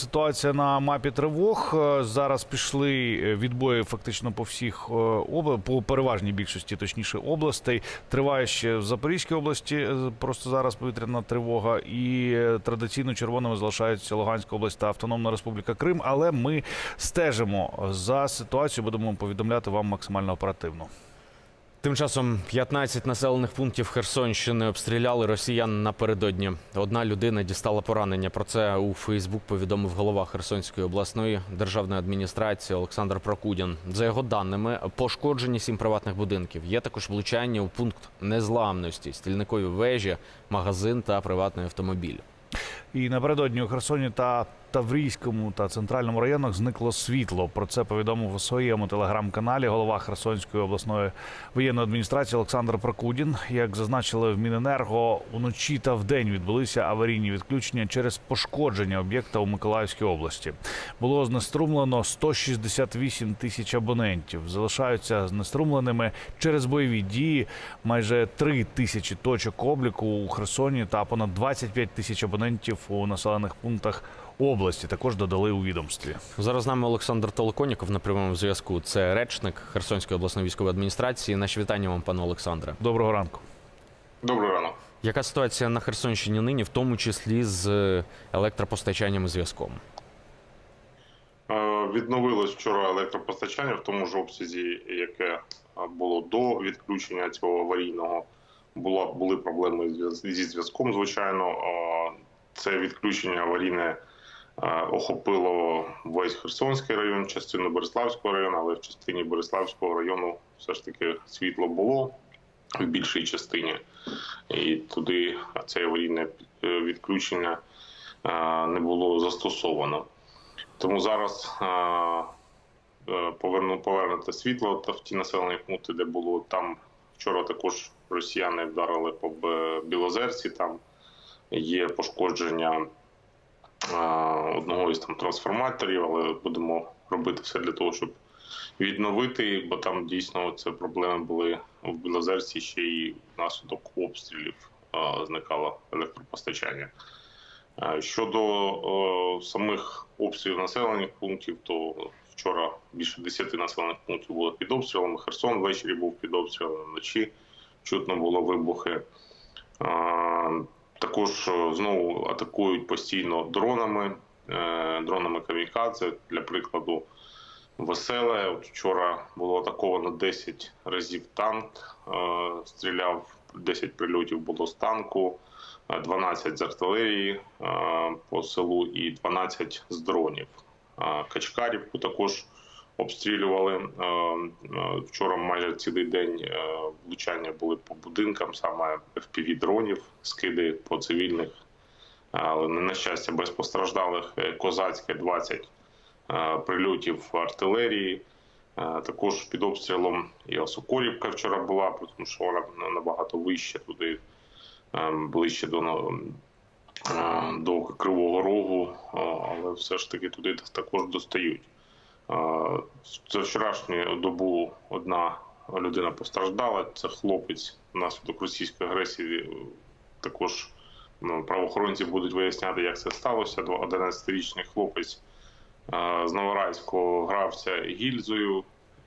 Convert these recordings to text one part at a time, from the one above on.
Ситуація на мапі тривог Е, зараз пішли е, відбої фактично по всіх е, обла... по переважній більшості, точніше, областей. Триває ще в Запорізькій області. Просто зараз повітряна тривога, і традиційно червоними залишаються Луганська область та Автономна Республіка Крим. Але ми стежимо за ситуацією. Будемо повідомляти вам максимально оперативно. Тим часом 15 населених пунктів Херсонщини обстріляли росіян напередодні. Одна людина дістала поранення. Про це у Фейсбук повідомив голова Херсонської обласної державної адміністрації Олександр Прокудін. За його даними, пошкоджені сім приватних будинків. Є також влучання у пункт незламності, стільникові вежі, магазин та приватний автомобіль. І напередодні у Херсоні та Таврійському та центральному районах зникло світло. Про це повідомив у своєму телеграм-каналі голова Херсонської обласної воєнної адміністрації Олександр Прокудін. Як зазначили в Міненерго, уночі та вдень відбулися аварійні відключення через пошкодження об'єкта у Миколаївській області. Було знеструмлено 168 тисяч абонентів. Залишаються знеструмленими через бойові дії майже 3 тисячі точок обліку у Херсоні та понад 25 тисяч абонентів у населених пунктах області. Також додали у відомстві. Зараз з нами Олександр Толоконіков на прямому зв'язку. Це речник Херсонської обласної військової адміністрації. Наші вітання вам, пане Олександре. Доброго ранку. Доброго ранок. Яка ситуація на Херсонщині нині, в тому числі з е, електропостачанням і зв'язком? Е, Відновилось вчора електропостачання в тому ж обсязі, яке е, було до відключення цього аварійного. Була були проблеми зі зв'язком. Звичайно, це відключення аварійне охопило весь Херсонський район, частину Бориславського району, але в частині Бориславського району все ж таки світло було в більшій частині, і туди це аварійне е, відключення е, не було застосовано. Тому зараз е, е, поверну повернути світло та в ті населені пункти, де було там. Вчора також росіяни вдарили по Білозерці. Там є пошкодження е, одного із там трансформаторів, але будемо робити все для того, щоб відновити, бо там дійсно це проблеми були в Білозерці ще й внаслідок обстрілів зникало електропостачання. Щодо е, самих обстрілів населених пунктів, то вчора більше 10 населених пунктів було під обстрілами. Херсон ввечері був під обстрілами, вночі чутно було вибухи. Також е, знову атакують постійно дронами, е, дронами камікадзе. Для прикладу, веселе. От вчора було атаковано 10 разів танк, е, стріляв 10 прильотів було з танку. 12 з артилерії по селу і 12 з дронів. Качкарівку також обстрілювали. Е, е, Вчора майже цілий день е, влучання були по будинкам, саме fpv дронів, скиди по цивільних. Але на щастя, без постраждалих козацьке 20 е, прильотів артилерії. Також під обстрілом і Осокорівка вчора була, тому що вона набагато вище туди ближче до, до Кривого Рогу, але все ж таки туди також достають. За вчорашню добу одна людина постраждала. Це хлопець внаслідок російської агресії. Також ну, правоохоронці будуть виясняти, як це сталося. 11-річний хлопець з Новорайського грався гільзою.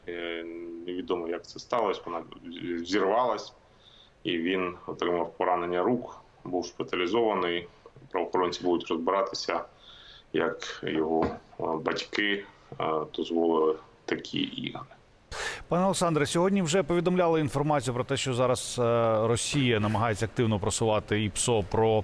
Е, Невідомо, як це сталося. Вона взірвалась і він отримав поранення рук, був шпиталізований. Правоохоронці будуть розбиратися, як його батьки дозволили такі ігри. Пане Олександре, сьогодні вже повідомляли інформацію про те, що зараз е, Росія намагається активно просувати ІПСО про е,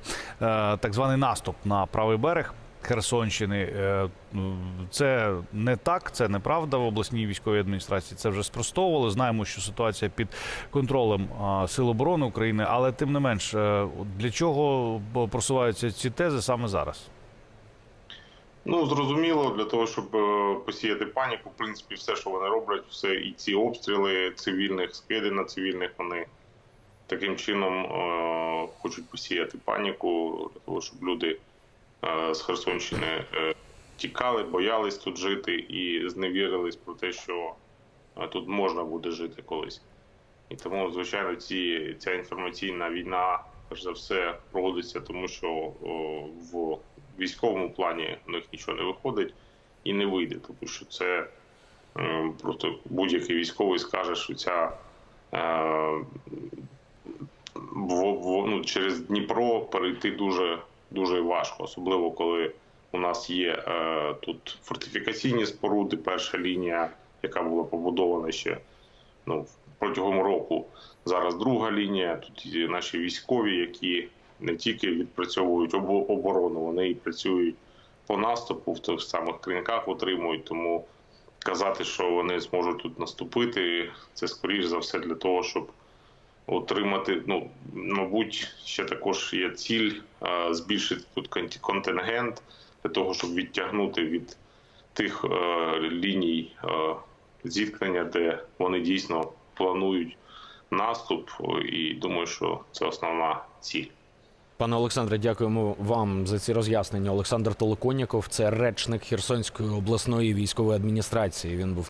так званий наступ на правий берег. Херсонщини Е, ну, це не так, це неправда в обласній військовій адміністрації. Це вже спростовували. Знаємо, що ситуація під контролем Сил оборони України, але тим не менш, для чого просуваються ці тези саме зараз? Ну зрозуміло, для того, щоб е, посіяти паніку, в принципі, все, що вони роблять, все і ці обстріли цивільних, скиди на цивільних, вони таким чином е, хочуть посіяти паніку, для того, щоб люди е, з Херсонщини тікали, боялись тут жити і зневірились про те, що тут можна буде жити колись. І тому, звичайно, ці, ця інформаційна війна, перш за все, проводиться, тому що о, в військовому плані у них нічого не виходить і не вийде, тому що це е, просто будь-який військовий скаже, що ця е, ну, через Дніпро перейти дуже, дуже важко, особливо коли у нас є е, тут фортифікаційні споруди, перша лінія, яка була побудована ще ну, протягом року. Зараз друга лінія. Тут наші військові, які не тільки відпрацьовують оборону, вони і працюють по наступу в тих самих кринках, отримують. Тому казати, що вони зможуть тут наступити, це скоріш за все для того, щоб отримати. Ну мабуть, ще також є ціль збільшити тут контингент для того, щоб відтягнути від тих е, ліній е, зіткнення, де вони дійсно планують наступ. І думаю, що це основна ціль. Пане Олександре, дякуємо вам за ці роз'яснення. Олександр Толоконіков, це речник Херсонської обласної військової адміністрації. Він був.